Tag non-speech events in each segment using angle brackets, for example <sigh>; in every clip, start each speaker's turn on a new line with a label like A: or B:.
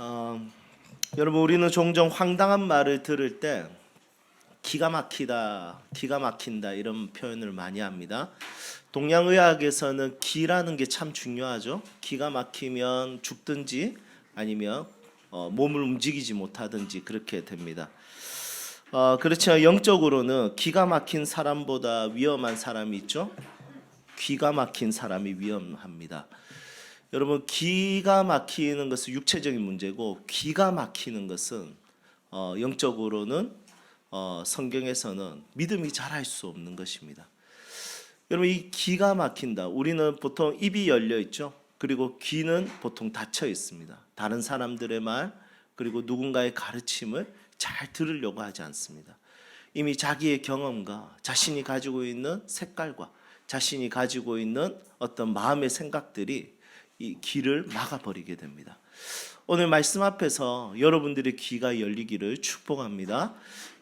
A: 어, 여러분 우리는 종종 황당한 말을 들을 때 기가 막히다, 기가 막힌다 이런 표현을 많이 합니다. 동양의학에서는 기라는 게 참 중요하죠. 기가 막히면 죽든지 아니면 어, 몸을 움직이지 못하든지 그렇게 됩니다. 어, 그렇지만 영적으로는 기가 막힌 사람보다 위험한 사람이 있죠. 귀가 막힌 사람이 위험합니다. 여러분 기가 막히는 것은 육체적인 문제고 귀가 막히는 것은 어, 영적으로는 어, 성경에서는 믿음이 자랄 수 없는 것입니다. 여러분 이 기가 막힌다. 우리는 보통 입이 열려 있죠. 그리고 귀는 보통 닫혀 있습니다. 다른 사람들의 말 그리고 누군가의 가르침을 잘 들으려고 하지 않습니다. 이미 자기의 경험과 자신이 가지고 있는 색깔과 자신이 가지고 있는 어떤 마음의 생각들이 이 귀를 막아버리게 됩니다. 오늘 말씀 앞에서 여러분들의 귀가 열리기를 축복합니다.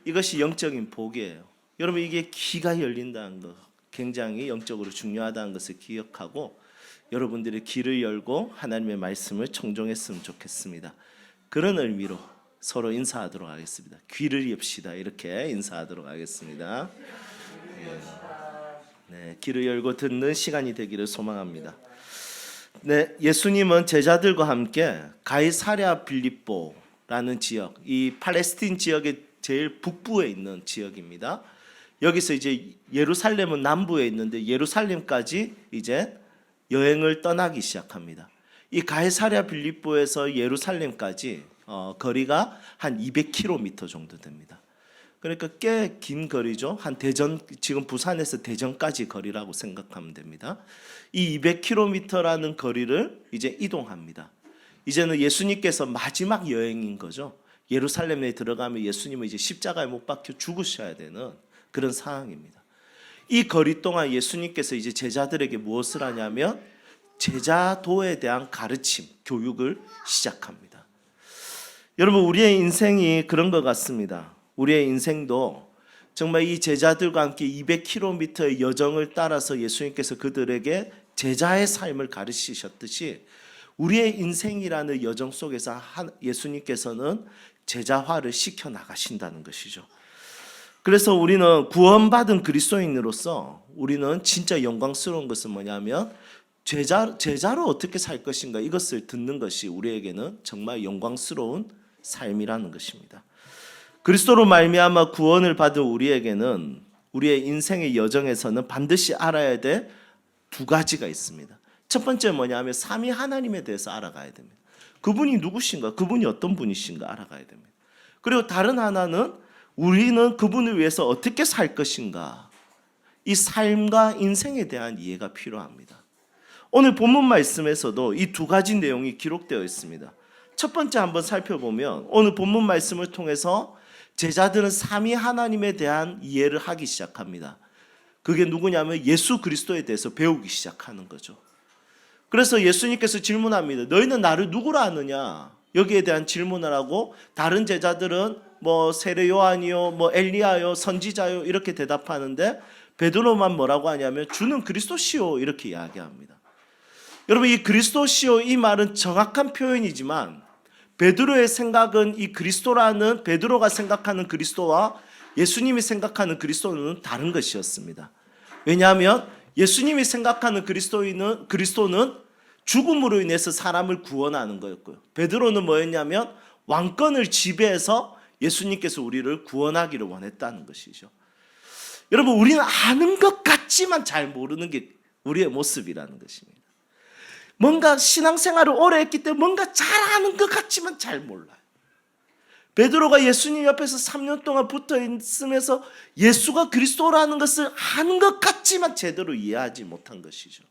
A: 이것이 영적인 복이에요. 여러분 이게 귀가 열린다는 것 굉장히 영적으로 중요하다는 것을 기억하고 여러분들의 귀를 열고 하나님의 말씀을 청종했으면 좋겠습니다. 그런 의미로 서로 인사하도록 하겠습니다. 귀를 엽시다 이렇게 인사하도록 하겠습니다. 예. 네, 귀를 열고 듣는 시간이 되기를 소망합니다. 네, 예수님은 제자들과 함께 가이사랴 빌립보라는 지역, 이 팔레스틴 지역의 제일 북부에 있는 지역입니다. 여기서 이제 예루살렘은 남부에 있는데 예루살렘까지 이제 여행을 떠나기 시작합니다. 이 가이사랴 빌립보에서 예루살렘까지 어, 거리가 한 200km 정도 됩니다. 그러니까 꽤 긴 거리죠. 한 대전 지금 부산에서 대전까지 거리라고 생각하면 됩니다. 이 200km라는 거리를 이제 이동합니다. 이제는 예수님께서 마지막 여행인 거죠. 예루살렘에 들어가면 예수님은 이제 십자가에 못 박혀 죽으셔야 되는 그런 상황입니다. 이 거리 동안 예수님께서 이제 제자들에게 무엇을 하냐면 제자도에 대한 가르침, 교육을 시작합니다. 여러분 우리의 인생이 그런 것 같습니다. 우리의 인생도 정말 이 제자들과 함께 200km의 여정을 따라서 예수님께서 그들에게 제자의 삶을 가르치셨듯이 우리의 인생이라는 여정 속에서 한- 예수님께서는 제자화를 시켜 나가신다는 것이죠. 그래서 우리는 구원받은 그리스도인으로서 우리는 진짜 영광스러운 것은 뭐냐면 제자 제자로 어떻게 살 것인가 이것을 듣는 것이 우리에게는 정말 영광스러운 삶이라는 것입니다. 그리스도로 말미암아 구원을 받은 우리에게는 우리의 인생의 여정에서는 반드시 알아야 될 두 가지가 있습니다. 첫 번째 뭐냐면 삼위 하나님에 대해서 알아가야 됩니다. 그분이 누구신가? 그분이 어떤 분이신가 알아가야 됩니다. 그리고 다른 하나는 우리는 그분을 위해서 어떻게 살 것인가? 이 삶과 인생에 대한 이해가 필요합니다. 오늘 본문 말씀에서도 이 두 가지 내용이 기록되어 있습니다. 첫 번째 한번 살펴보면 오늘 본문 말씀을 통해서 제자들은 삼위 하나님에 대한 이해를 하기 시작합니다. 그게 누구냐면 예수 그리스도에 대해서 배우기 시작하는 거죠. 그래서 예수님께서 질문합니다. 너희는 나를 누구라 하느냐? 여기에 대한 질문을 하고 다른 제자들은 뭐 세례 요한이요, 뭐 엘리야요, 선지자요 이렇게 대답하는데 베드로만 뭐라고 하냐면 주는 그리스도시요 이렇게 이야기합니다. 여러분 이 그리스도시요 이 말은 정확한 표현이지만 베드로의 생각은 이 그리스도라는 베드로가 생각하는 그리스도와 예수님이 생각하는 그리스도는 다른 것이었습니다. 왜냐하면 예수님이 생각하는 그리스도인은 그리스도는 죽음으로 인해서 사람을 구원하는 거였고요. 베드로는 뭐였냐면 왕권을 지배해서 예수님께서 우리를 구원하기를 원했다는 것이죠. 여러분 우리는 아는 것 같지만 잘 모르는 게 우리의 모습이라는 것입니다. 뭔가 신앙생활을 오래 했기 때문에 뭔가 잘 아는 것 같지만 잘 몰라요. 베드로가 예수님 옆에서 3년 동안 붙어 있으면서 예수가 그리스도라는 것을 아는 것 같지만 제대로 이해하지 못한 것이죠.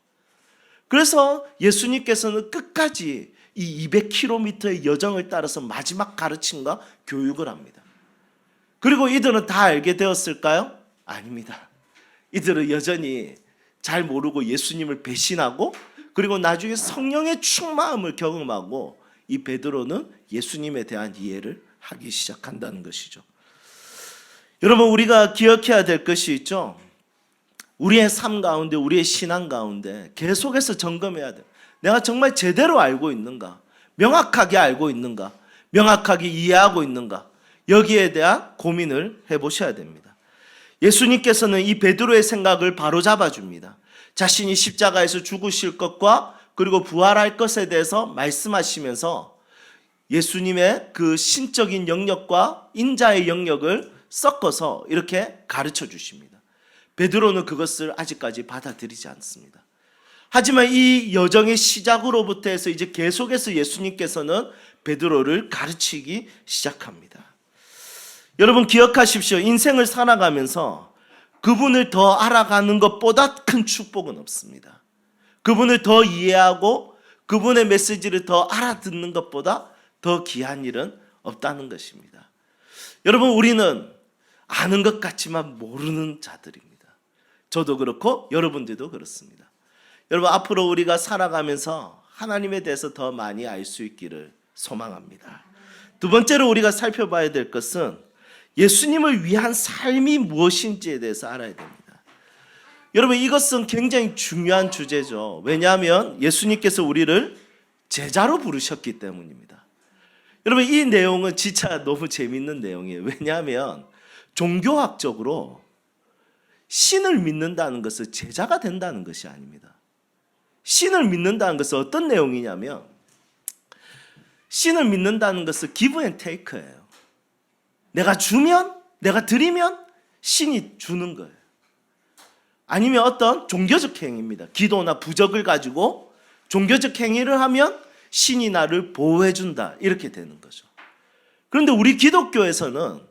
A: 그래서 예수님께서는 끝까지 이 200km의 여정을 따라서 마지막 가르침과 교육을 합니다. 그리고 이들은 다 알게 되었을까요? 아닙니다. 이들은 여전히 잘 모르고 예수님을 배신하고 그리고 나중에 성령의 충만함을 경험하고 이 베드로는 예수님에 대한 이해를 하기 시작한다는 것이죠. 여러분 우리가 기억해야 될 것이 있죠. 우리의 삶 가운데 우리의 신앙 가운데 계속해서 점검해야 돼. 내가 정말 제대로 알고 있는가? 명확하게 알고 있는가? 명확하게 이해하고 있는가? 여기에 대한 고민을 해 보셔야 됩니다. 예수님께서는 이 베드로의 생각을 바로 잡아 줍니다. 자신이 십자가에서 죽으실 것과 그리고 부활할 것에 대해서 말씀하시면서 예수님의 그 신적인 영역과 인자의 영역을 섞어서 이렇게 가르쳐 주십니다. 베드로는 그것을 아직까지 받아들이지 않습니다. 하지만 이 여정의 시작으로부터 해서 이제 계속해서 예수님께서는 베드로를 가르치기 시작합니다. 여러분 기억하십시오. 인생을 살아가면서 그분을 더 알아가는 것보다 큰 축복은 없습니다. 그분을 더 이해하고 그분의 메시지를 더 알아듣는 것보다 더 귀한 일은 없다는 것입니다. 여러분 우리는 아는 것 같지만 모르는 자들입니다. 저도 그렇고 여러분들도 그렇습니다. 여러분 앞으로 우리가 살아가면서 하나님에 대해서 더 많이 알 수 있기를 소망합니다. 두 번째로 우리가 살펴봐야 될 것은 예수님을 위한 삶이 무엇인지에 대해서 알아야 됩니다. 여러분 이것은 굉장히 중요한 주제죠. 왜냐하면 예수님께서 우리를 제자로 부르셨기 때문입니다. 여러분 이 내용은 진짜 너무 재밌는 내용이에요. 왜냐하면 종교학적으로 신을 믿는다는 것은 제자가 된다는 것이 아닙니다. 신을 믿는다는 것은 어떤 내용이냐면 신을 믿는다는 것은 기브 앤 테이크예요. 내가 주면 내가 드리면 신이 주는 거예요. 아니면 어떤 종교적 행위입니다. 기도나 부적을 가지고 종교적 행위를 하면 신이 나를 보호해 준다. 이렇게 되는 거죠. 그런데 우리 기독교에서는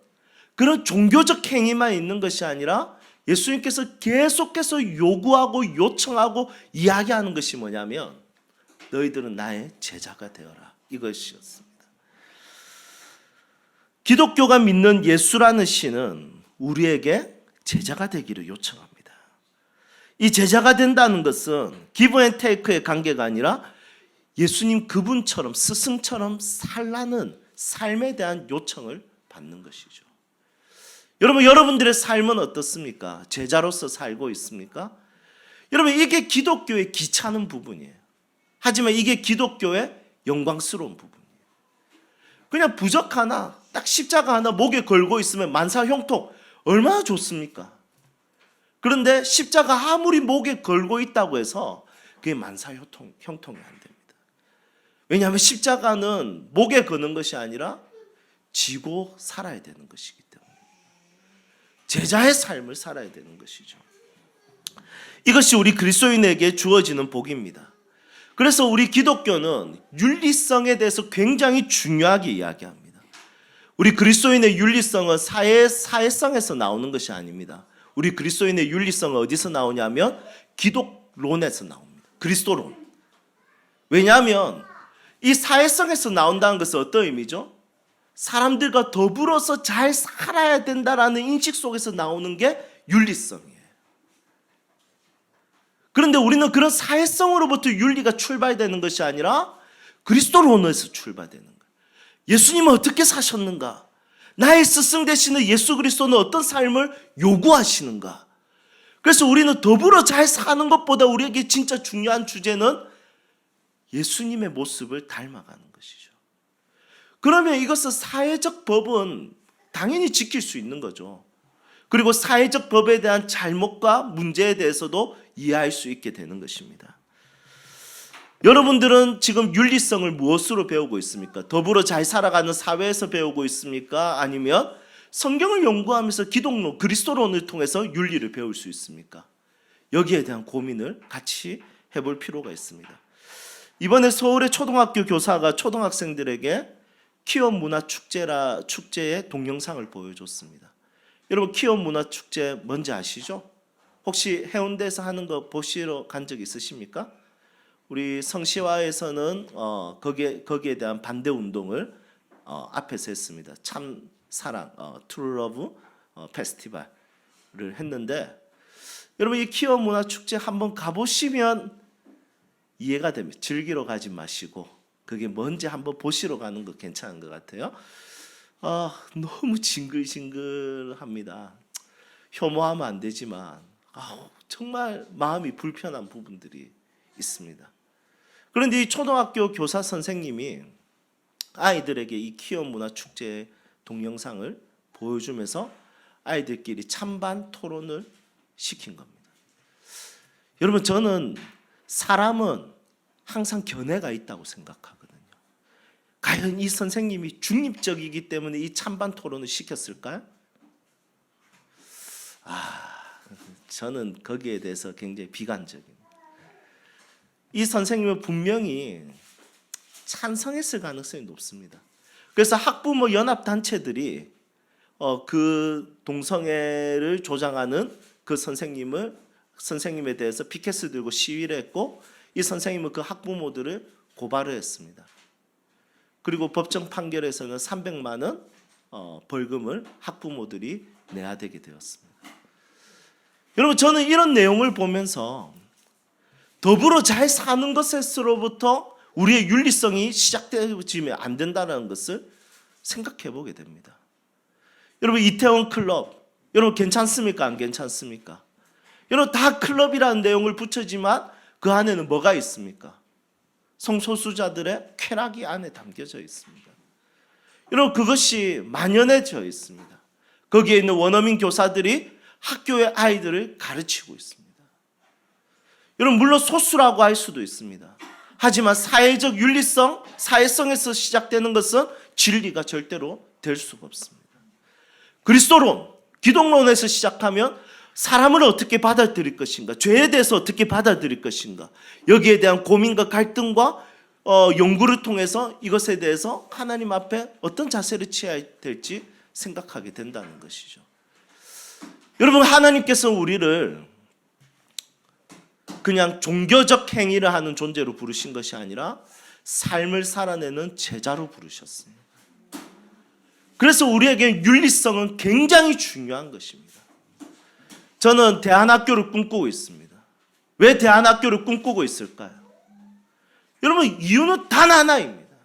A: 그런 종교적 행위만 있는 것이 아니라 예수님께서 계속해서 요구하고 요청하고 이야기하는 것이 뭐냐면 너희들은 나의 제자가 되어라. 이것이었습니다. 기독교가 믿는 예수라는 신은 우리에게 제자가 되기를 요청합니다. 이 제자가 된다는 것은 기브 앤 테이크의 관계가 아니라 예수님 그분처럼 스승처럼 살라는 삶에 대한 요청을 받는 것이죠. 여러분 여러분들의 삶은 어떻습니까? 제자로서 살고 있습니까? 여러분 이게 기독교의 귀찮은 부분이에요. 하지만 이게 기독교의 영광스러운 부분이에요. 그냥 부적 하나, 딱 십자가 하나 목에 걸고 있으면 만사 형통 얼마나 좋습니까? 그런데 십자가 아무리 목에 걸고 있다고 해서 그게 만사 형통, 형통이 안 됩니다. 왜냐하면 십자가는 목에 거는 것이 아니라 지고 살아야 되는 것이기 때문에 제자의 삶을 살아야 되는 것이죠. 이것이 우리 그리스도인에게 주어지는 복입니다. 그래서 우리 기독교는 윤리성에 대해서 굉장히 중요하게 이야기합니다. 우리 그리스도인의 윤리성은 사회 사회성에서 나오는 것이 아닙니다. 우리 그리스도인의 윤리성은 어디서 나오냐면 기독론에서 나옵니다. 그리스도론. 왜냐하면 이 사회성에서 나온다는 것은 어떤 의미죠? 사람들과 더불어서 잘 살아야 된다라는 인식 속에서 나오는 게 윤리성이에요. 그런데 우리는 그런 사회성으로부터 윤리가 출발되는 것이 아니라 그리스도론에서 출발되는 거 예수님은 어떻게 사셨는가? 나의 스승 되시는 예수 그리스도는 어떤 삶을 요구하시는가? 그래서 우리는 더불어 잘 사는 것보다 우리에게 진짜 중요한 주제는 예수님의 모습을 닮아가는 것이죠. 그러면 이것은 사회적 법은 당연히 지킬 수 있는 거죠. 그리고 사회적 법에 대한 잘못과 문제에 대해서도 이해할 수 있게 되는 것입니다. 여러분들은 지금 윤리성을 무엇으로 배우고 있습니까? 더불어 잘 살아가는 사회에서 배우고 있습니까? 아니면 성경을 연구하면서 기독론, 그리스도론을 통해서 윤리를 배울 수 있습니까? 여기에 대한 고민을 같이 해볼 필요가 있습니다. 이번에 서울의 초등학교 교사가 초등학생들에게 키움 문화 축제라 축제의 동영상을 보여줬습니다. 여러분 키움 문화 축제 뭔지 아시죠? 혹시 해운대에서 하는 거 보시러 간 적 있으십니까? 우리 성시화에서는 어, 거기에 거기에 대한 반대 운동을 어, 앞에서 했습니다. 참 사랑 어, 트루 러브 어, 페스티벌을 했는데 여러분 이 키움 문화 축제 한번 가보시면 이해가 됩니다. 즐기러 가지 마시고 그게 뭔지 한번 보시러 가는 거 괜찮은 것 같아요. 아 너무 징글징글합니다. 혐오하면 안 되지만 아우, 정말 마음이 불편한 부분들이 있습니다. 그런데 이 초등학교 교사 선생님이 아이들에게 이 키움 문화 축제 동영상을 보여주면서 아이들끼리 찬반 토론을 시킨 겁니다. 여러분 저는 사람은 항상 견해가 있다고 생각하거든요. 과연 이 선생님이 중립적이기 때문에 이 찬반 토론을 시켰을까요? 아, 저는 거기에 대해서 굉장히 비관적입니다. 이 선생님은 분명히 찬성했을 가능성이 높습니다. 그래서 학부모 연합 단체들이 어, 그 동성애를 조장하는 그 선생님을 선생님에 대해서 피켓을 들고 시위를 했고 이 선생님은 그 학부모들을 고발을 했습니다. 그리고 법정 판결에서는 300만 원 어, 벌금을 학부모들이 내야 되게 되었습니다. 여러분 저는 이런 내용을 보면서 더불어 잘 사는 것에서로부터 우리의 윤리성이 시작되면 안 된다는 것을 생각해 보게 됩니다. 여러분 이태원 클럽 여러분 괜찮습니까? 안 괜찮습니까? 여러분 다 클럽이라는 내용을 붙여지만 그 안에는 뭐가 있습니까? 성소수자들의 쾌락이 안에 담겨져 있습니다. 여러분 그것이 만연해져 있습니다. 거기에 있는 원어민 교사들이 학교의 아이들을 가르치고 있습니다. 여러분 물론 소수라고 할 수도 있습니다. 하지만 사회적 윤리성, 사회성에서 시작되는 것은 진리가 절대로 될 수가 없습니다. 그리스도론, 기독론에서 시작하면 사람을 어떻게 받아들일 것인가, 죄에 대해서 어떻게 받아들일 것인가, 여기에 대한 고민과 갈등과 어, 연구를 통해서 이것에 대해서 하나님 앞에 어떤 자세를 취해야 될지 생각하게 된다는 것이죠. 여러분 하나님께서 우리를 그냥 종교적 행위를 하는 존재로 부르신 것이 아니라 삶을 살아내는 제자로 부르셨습니다. 그래서 우리에게 윤리성은 굉장히 중요한 것입니다. 저는 대안학교를 꿈꾸고 있습니다. 왜 대안학교를 꿈꾸고 있을까요? 여러분 이유는 단 하나입니다.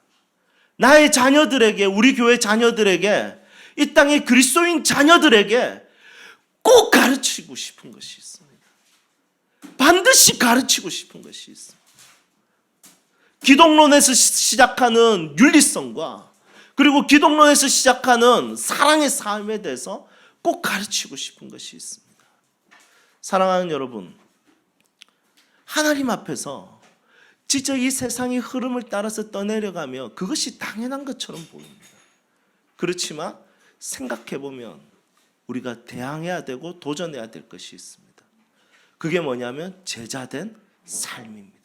A: 나의 자녀들에게 우리 교회 자녀들에게 이 땅의 그리스도인 자녀들에게 꼭 가르치고 싶은 것이 있습니다. 반드시 가르치고 싶은 것이 있습니다. 기독론에서 시작하는 윤리성과 그리고 기독론에서 시작하는 사랑의 삶에 대해서 꼭 가르치고 싶은 것이 있습니다. 사랑하는 여러분, 하나님 앞에서 진짜 이 세상의 흐름을 따라서 떠내려가며 그것이 당연한 것처럼 보입니다. 그렇지만 생각해 보면 우리가 대항해야 되고 도전해야 될 것이 있습니다. 그게 뭐냐면 제자된 삶입니다.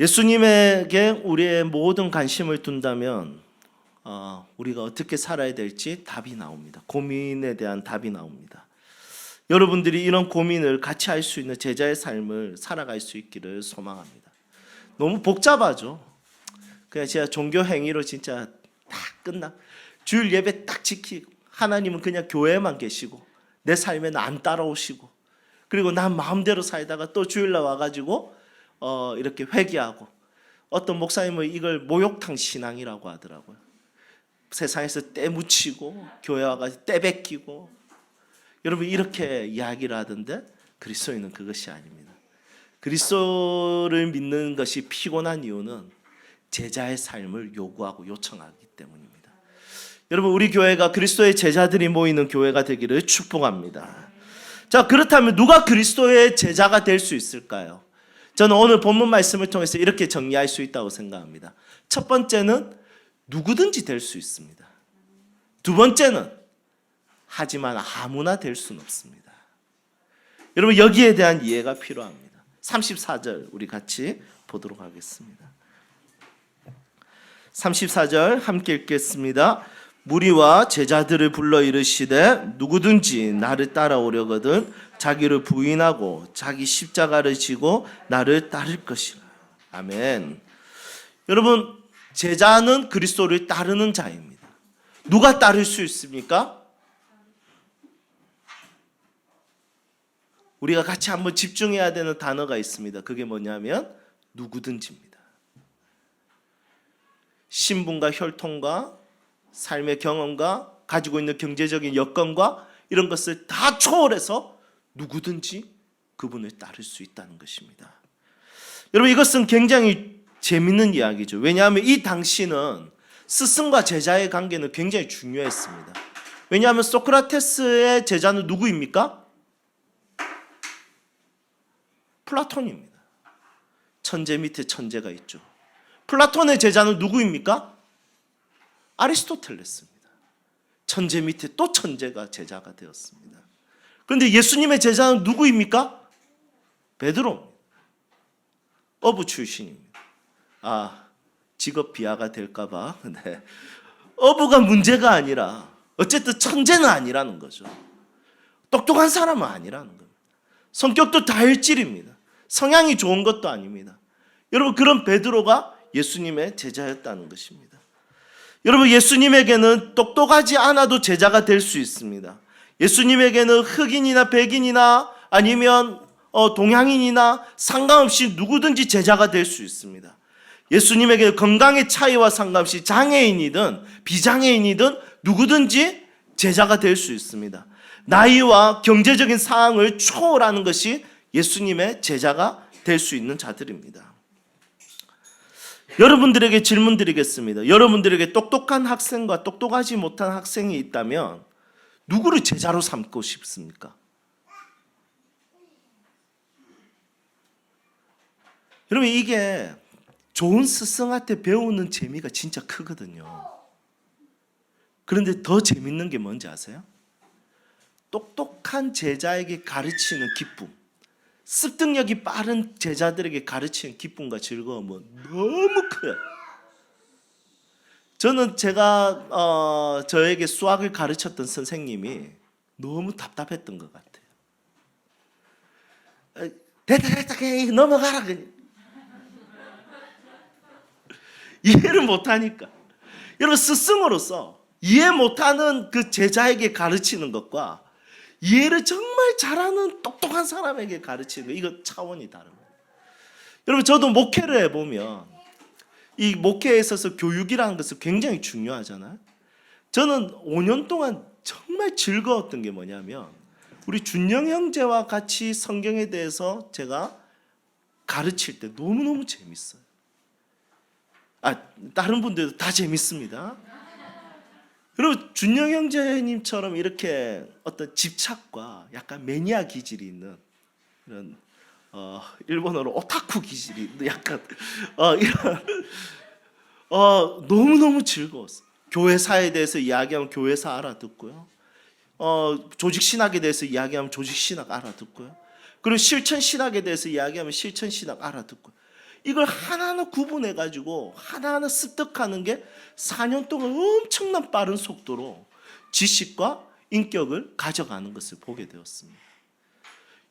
A: 예수님에게 우리의 모든 관심을 둔다면 어, 우리가 어떻게 살아야 될지 답이 나옵니다. 고민에 대한 답이 나옵니다. 여러분들이 이런 고민을 같이 할 수 있는 제자의 삶을 살아갈 수 있기를 소망합니다. 너무 복잡하죠. 그냥 제가 종교 행위로 진짜 딱 끝나. 주일 예배 딱 지키고 하나님은 그냥 교회만 계시고 내 삶에는 안 따라오시고 그리고 난 마음대로 살다가 또 주일날 와가지고 어, 이렇게 회개하고 어떤 목사님은 이걸 목욕탕 신앙이라고 하더라고요. 세상에서 때 묻히고 교회 와가지고 때 베끼고 여러분 이렇게 이야기를 하던데 그리스도인은 그것이 아닙니다. 그리스도를 믿는 것이 피곤한 이유는 제자의 삶을 요구하고 요청하기 때문입니다. 여러분 우리 교회가 그리스도의 제자들이 모이는 교회가 되기를 축복합니다. 자 그렇다면 누가 그리스도의 제자가 될 수 있을까요? 저는 오늘 본문 말씀을 통해서 이렇게 정리할 수 있다고 생각합니다. 첫 번째는 누구든지 될 수 있습니다. 두 번째는 하지만 아무나 될 수는 없습니다. 여러분 여기에 대한 이해가 필요합니다. 34절 우리 같이 보도록 하겠습니다. 34절 함께 읽겠습니다. 무리와 제자들을 불러 이르시되 누구든지 나를 따라오려거든 자기를 부인하고 자기 십자가를 지고 나를 따를 것이라. 아멘. 여러분 제자는 그리스도를 따르는 자입니다. 누가 따를 수 있습니까? 우리가 같이 한번 집중해야 되는 단어가 있습니다. 그게 뭐냐면 누구든지입니다. 신분과 혈통과 삶의 경험과 가지고 있는 경제적인 여건과 이런 것을 다 초월해서 누구든지 그분을 따를 수 있다는 것입니다. 여러분 이것은 굉장히 재밌는 이야기죠. 왜냐하면 이 당시는 스승과 제자의 관계는 굉장히 중요했습니다. 왜냐하면 소크라테스의 제자는 누구입니까? 플라톤입니다. 천재 밑에 천재가 있죠. 플라톤의 제자는 누구입니까? 아리스토텔레스입니다. 천재 밑에 또 천재가 제자가 되었습니다. 그런데 예수님의 제자는 누구입니까? 베드로입니다. 어부 출신입니다. 아, 직업 비하가 될까봐. <laughs> 네. 어부가 문제가 아니라 어쨌든 천재는 아니라는 거죠. 똑똑한 사람은 아니라는 겁니다. 성격도 다혈질입니다. 성향이 좋은 것도 아닙니다. 여러분 그런 베드로가 예수님의 제자였다는 것입니다. 여러분 예수님에게는 똑똑하지 않아도 제자가 될 수 있습니다. 예수님에게는 흑인이나 백인이나 아니면 어, 동양인이나 상관없이 누구든지 제자가 될 수 있습니다. 예수님에게 건강의 차이와 상관없이 장애인이든 비장애인이든 누구든지 제자가 될 수 있습니다. 나이와 경제적인 상황을 초월하는 것이 예수님의 제자가 될 수 있는 자들입니다. 여러분들에게 질문 드리겠습니다. 여러분들에게 똑똑한 학생과 똑똑하지 못한 학생이 있다면 누구를 제자로 삼고 싶습니까? 여러분 이게 좋은 스승한테 배우는 재미가 진짜 크거든요. 그런데 더 재밌는 게 뭔지 아세요? 똑똑한 제자에게 가르치는 기쁨, 습득력이 빠른 제자들에게 가르치는 기쁨과 즐거움은 너무 커요. 저는 제가 어, 저에게 수학을 가르쳤던 선생님이 너무 답답했던 것 같아요. 어, 됐다 됐다 그냥 넘어가라 그냥. <laughs> 이해를 못하니까. 여러분 스승으로서 이해 못하는 그 제자에게 가르치는 것과 이해를 정말 잘하는 똑똑한 사람에게 가르치는 거 이거 차원이 다릅니다. 여러분 저도 목회를 해보면 이 목회에 있어서 교육이라는 것은 굉장히 중요하잖아요. 저는 5년 동안 정말 즐거웠던 게 뭐냐면 우리 준영 형제와 같이 성경에 대해서 제가 가르칠 때 너무너무 재밌어요. 아, 다른 분들도 다 재밌습니다. 여러분 준영 형제님처럼 이렇게 어떤 집착과 약간 매니아 기질이 있는 이런 어, 일본어로 오타쿠 기질이 약간 어, 이런 어, 너무 너무 즐거웠어. 교회사에 대해서 이야기하면 교회사 알아듣고요. 어, 조직 신학에 대해서 이야기하면 조직 신학 알아듣고요. 그리고 실천 신학에 대해서 이야기하면 실천 신학 알아듣고 이걸 하나하나 구분해 가지고 하나하나 습득하는 게 4년 동안 엄청난 빠른 속도로 지식과 인격을 가져가는 것을 보게 되었습니다.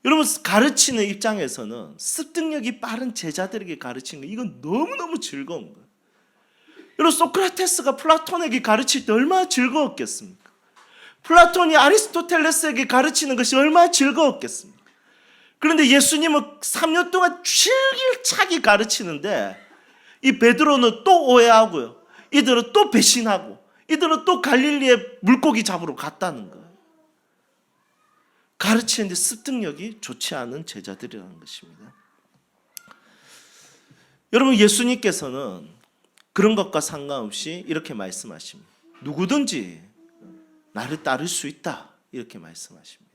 A: 여러분 가르치는 입장에서는 습득력이 빠른 제자들에게 가르치는 거 이건 너무너무 즐거운 거예요. 여러분 소크라테스가 플라톤에게 가르칠 때 얼마나 즐거웠겠습니까? 플라톤이 아리스토텔레스에게 가르치는 것이 얼마나 즐거웠겠습니까? 그런데 예수님은 3년 동안 줄기차게 가르치는데 이 베드로는 또 오해하고요. 이들은 또 배신하고 이들은 또 갈릴리에 물고기 잡으러 갔다는 거예요. 가르치는데 습득력이 좋지 않은 제자들이라는 것입니다. 여러분 예수님께서는 그런 것과 상관없이 이렇게 말씀하십니다. 누구든지 나를 따를 수 있다. 이렇게 말씀하십니다.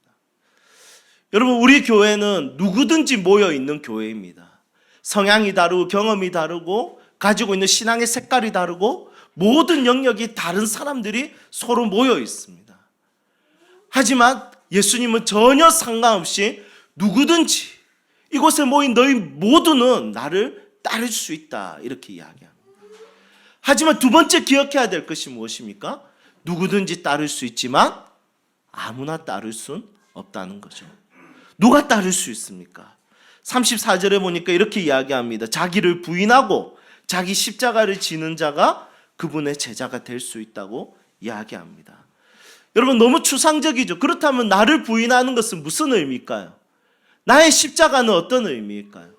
A: 여러분 우리 교회는 누구든지 모여 있는 교회입니다. 성향이 다르고 경험이 다르고 가지고 있는 신앙의 색깔이 다르고 모든 영역이 다른 사람들이 서로 모여 있습니다. 하지만 예수님은 전혀 상관없이 누구든지 이곳에 모인 너희 모두는 나를 따를 수 있다 이렇게 이야기합니다. 하지만 두 번째 기억해야 될 것이 무엇입니까? 누구든지 따를 수 있지만 아무나 따를 순 없다는 거죠. 누가 따를 수 있습니까? 34절에 보니까 이렇게 이야기합니다. 자기를 부인하고 자기 십자가를 지는 자가 그분의 제자가 될 수 있다고 이야기합니다. 여러분 너무 추상적이죠. 그렇다면 나를 부인하는 것은 무슨 의미일까요? 나의 십자가는 어떤 의미일까요?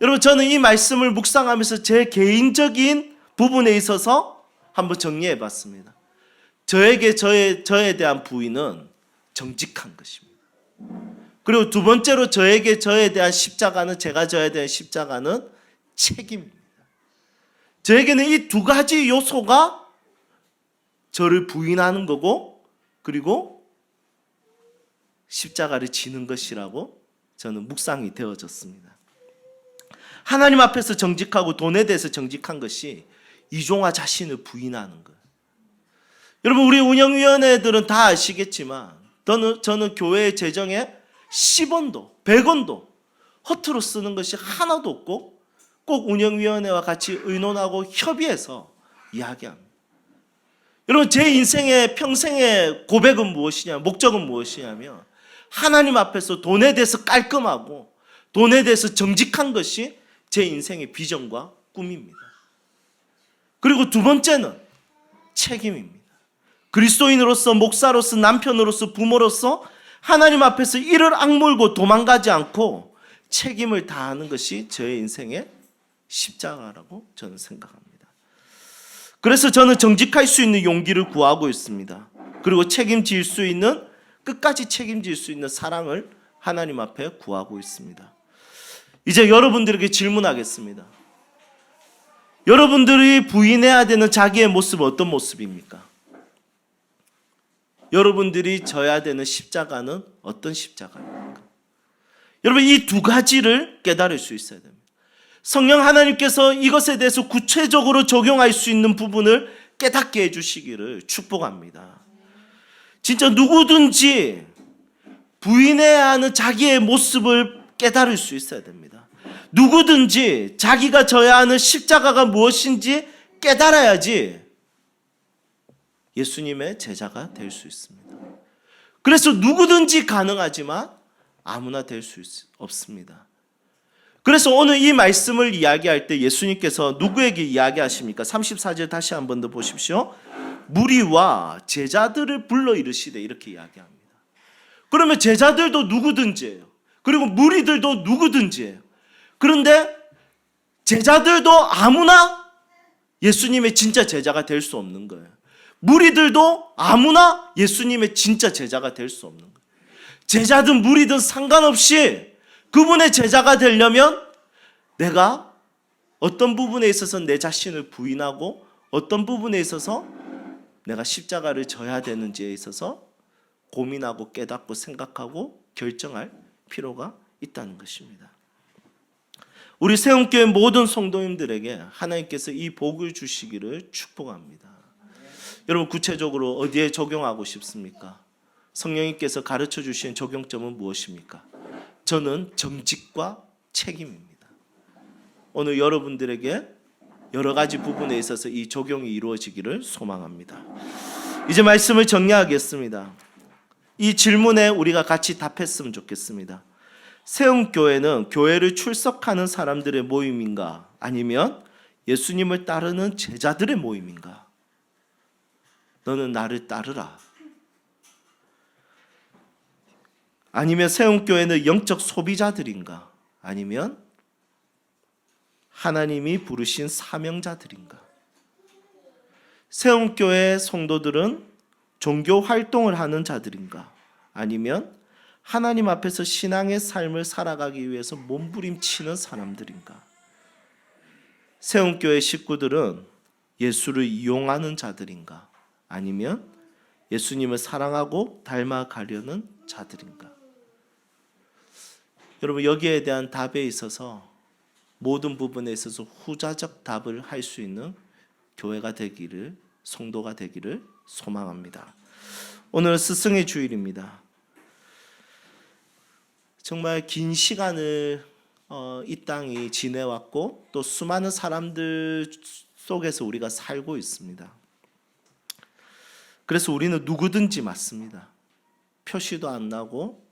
A: 여러분 저는 이 말씀을 묵상하면서 제 개인적인 부분에 있어서 한번 정리해 봤습니다. 저에게 저의 저에 대한 부인은 정직한 것입니다. 그리고 두 번째로 저에게 저에 대한 십자가는 제가 져야 되는 십자가는 책임입니다. 저에게는 이 두 가지 요소가 저를 부인하는 거고 그리고 십자가를 지는 것이라고 저는 묵상이 되어졌습니다. 하나님 앞에서 정직하고 돈에 대해서 정직한 것이 이종화 자신을 부인하는 거예요. 여러분 우리 운영위원회들은 다 아시겠지만 저는, 저는 교회 재정에 10원도 100원도 허투루 쓰는 것이 하나도 없고 꼭 운영위원회와 같이 의논하고 협의해서 이야기합니다. 여러분 제 인생의 평생의 고백은 무엇이냐 목적은 무엇이냐면 하나님 앞에서 돈에 대해서 깔끔하고 돈에 대해서 정직한 것이 제 인생의 비전과 꿈입니다. 그리고 두 번째는 책임입니다. 그리스도인으로서 목사로서 남편으로서 부모로서 하나님 앞에서 이를 악물고 도망가지 않고 책임을 다하는 것이 저의 인생의 십자가라고 저는 생각합니다. 그래서 저는 정직할 수 있는 용기를 구하고 있습니다. 그리고 책임질 수 있는 끝까지 책임질 수 있는 사랑을 하나님 앞에 구하고 있습니다. 이제 여러분들에게 질문하겠습니다. 여러분들이 부인해야 되는 자기의 모습은 어떤 모습입니까? 여러분들이 져야 되는 십자가는 어떤 십자가입니까? 여러분 이 두 가지를 깨달을 수 있어야 됩니다. 성령 하나님께서 이것에 대해서 구체적으로 적용할 수 있는 부분을 깨닫게 해주시기를 축복합니다. 진짜 누구든지 부인해야 하는 자기의 모습을 깨달을 수 있어야 됩니다. 누구든지 자기가 져야 하는 십자가가 무엇인지 깨달아야지 예수님의 제자가 될 수 있습니다. 그래서 누구든지 가능하지만 아무나 될 수 없습니다. 그래서 오늘 이 말씀을 이야기할 때 예수님께서 누구에게 이야기하십니까? 34절 다시 한 번 더 보십시오. 무리와 제자들을 불러 이르시되 이렇게 이야기합니다. 그러면 제자들도 누구든지예요. 그리고 무리들도 누구든지예요. 그런데 제자들도 아무나 예수님의 진짜 제자가 될 수 없는 거예요. 무리들도 아무나 예수님의 진짜 제자가 될 수 없는 거예요. 제자든 무리든 상관없이 그분의 제자가 되려면 내가 어떤 부분에 있어서 내 자신을 부인하고 어떤 부분에 있어서 내가 십자가를 져야 되는지에 있어서 고민하고 깨닫고 생각하고 결정할 필요가 있다는 것입니다. 우리 세움교회 모든 성도님들에게 하나님께서 이 복을 주시기를 축복합니다. 여러분 구체적으로 어디에 적용하고 싶습니까? 성령님께서 가르쳐 주신 적용점은 무엇입니까? 저는 정직과 책임입니다. 오늘 여러분들에게 여러 가지 부분에 있어서 이 적용이 이루어지기를 소망합니다. 이제 말씀을 정리하겠습니다. 이 질문에 우리가 같이 답했으면 좋겠습니다. 세움교회는 교회를 출석하는 사람들의 모임인가? 아니면 예수님을 따르는 제자들의 모임인가? 너는 나를 따르라. 아니면 세움교회는 영적 소비자들인가? 아니면 하나님이 부르신 사명자들인가? 세움교회 성도들은 종교 활동을 하는 자들인가? 아니면 하나님 앞에서 신앙의 삶을 살아가기 위해서 몸부림치는 사람들인가? 세움교회 식구들은 예수를 이용하는 자들인가? 아니면 예수님을 사랑하고 닮아가려는 자들인가? 여러분 여기에 대한 답에 있어서 모든 부분에 있어서 후자적 답을 할 수 있는 교회가 되기를 성도가 되기를 소망합니다. 오늘 스승의 주일입니다. 정말 긴 시간을 어, 이 땅이 지내왔고 또 수많은 사람들 속에서 우리가 살고 있습니다. 그래서 우리는 누구든지 맞습니다. 표시도 안 나고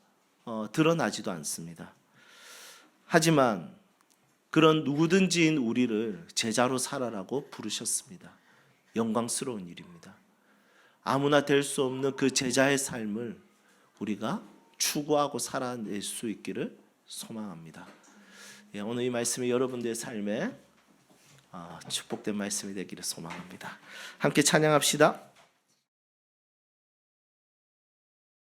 A: 어, 드러나지도 않습니다. 하지만 그런 누구든지인 우리를 제자로 살아라고 부르셨습니다. 영광스러운 일입니다. 아무나 될 수 없는 그 제자의 삶을 우리가 추구하고 살아낼 수 있기를 소망합니다. 예, 오늘 이 말씀이 여러분들의 삶에 어, 축복된 말씀이 되기를 소망합니다. 함께 찬양합시다.